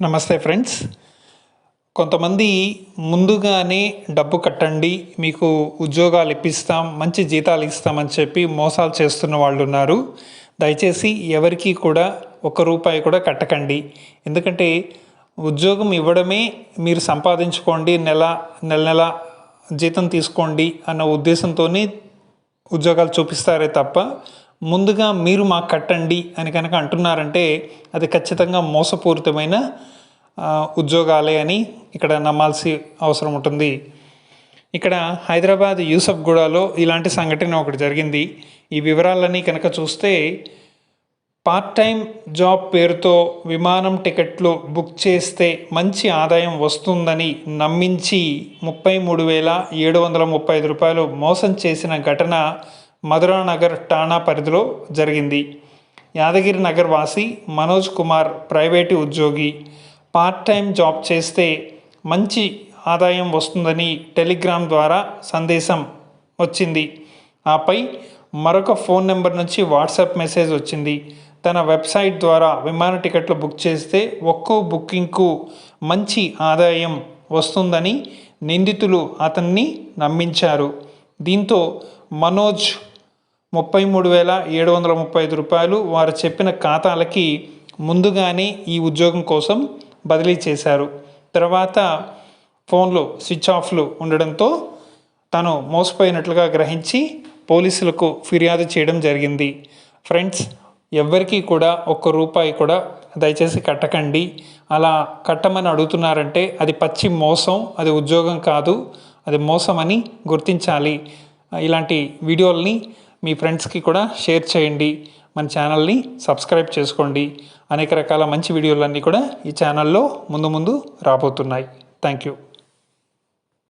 నమస్తే ఫ్రెండ్స్. కొంతమంది ముందుగానే డబ్బు కట్టండి మీకు ఉద్యోగాలు ఇప్పిస్తాం మంచి జీతాలు ఇస్తామని చెప్పి మోసాలు చేస్తున్న వాళ్ళు ఉన్నారు. దయచేసి ఎవరికీ కూడా ఒక్క రూపాయి కూడా కట్టకండి. ఎందుకంటే ఉద్యోగం ఇవ్వడమే మీరు సంపాదించుకోండి నెల నెల నెల జీతం తీసుకోండి అన్న ఉద్దేశంతోనే ఉద్యోగాలు చూపిస్తారే తప్ప ముందుగా మీరు మాకు కట్టండి అని కనుక అంటున్నారంటే అది ఖచ్చితంగా మోసపూరితమైన ఉద్యోగాలే అని ఇక్కడ నమ్మాల్సి అవసరం ఉంటుంది. ఇక్కడ హైదరాబాద్ యూసఫ్గూడలో ఇలాంటి సంఘటన ఒకటి జరిగింది. ఈ వివరాలన్నీ కనుక చూస్తే పార్ట్ టైం జాబ్ పేరుతో విమానం టికెట్లు బుక్ చేస్తే మంచి ఆదాయం వస్తుందని నమ్మించి ముప్పై మూడు వేల ఏడు వందల ముప్పై ఐదు రూపాయలు మోసం చేసిన ఘటన మధురా నగర్ ఠాణా పరిధిలో జరిగింది. యాదగిరి నగర్ వాసి మనోజ్ కుమార్ ప్రైవేటు ఉద్యోగి. పార్ట్ టైం జాబ్ చేస్తే మంచి ఆదాయం వస్తుందని టెలిగ్రామ్ ద్వారా సందేశం వచ్చింది. ఆపై మరొక ఫోన్ నెంబర్ నుంచి వాట్సాప్ మెసేజ్ వచ్చింది. తన వెబ్సైట్ ద్వారా విమాన టికెట్లు బుక్ చేస్తే ఒక్కో బుకింగ్కు మంచి ఆదాయం వస్తుందని నిందితులు అతన్ని నమ్మించారు. దీంతో మనోజ్ ముప్పై మూడు వేల ఏడు వందల ముప్పై ఐదు రూపాయలు వారు చెప్పిన ఖాతాలకి ముందుగానే ఈ ఉద్యోగం కోసం బదిలీ చేశారు. తర్వాత ఫోన్లు స్విచ్ ఆఫ్లు ఉండడంతో తను మోసపోయినట్లుగా గ్రహించి పోలీసులకు ఫిర్యాదు చేయడం జరిగింది. ఫ్రెండ్స్ ఎవ్వరికీ కూడా ఒక్క రూపాయి కూడా దయచేసి కట్టకండి. అలా కట్టమని అడుగుతున్నారంటే అది పచ్చి మోసం అది ఉద్యోగం కాదు అది మోసం అని గుర్తించాలి. ఇలాంటి వీడియోల్ని మీ ఫ్రెండ్స్కి కూడా షేర్ చేయండి. మన ఛానల్ని సబ్స్క్రైబ్ చేసుకోండి. అనేక రకాల మంచి వీడియోలన్నీ కూడా ఈ ఛానల్లో ముందు ముందు రాబోతున్నాయి. Thank you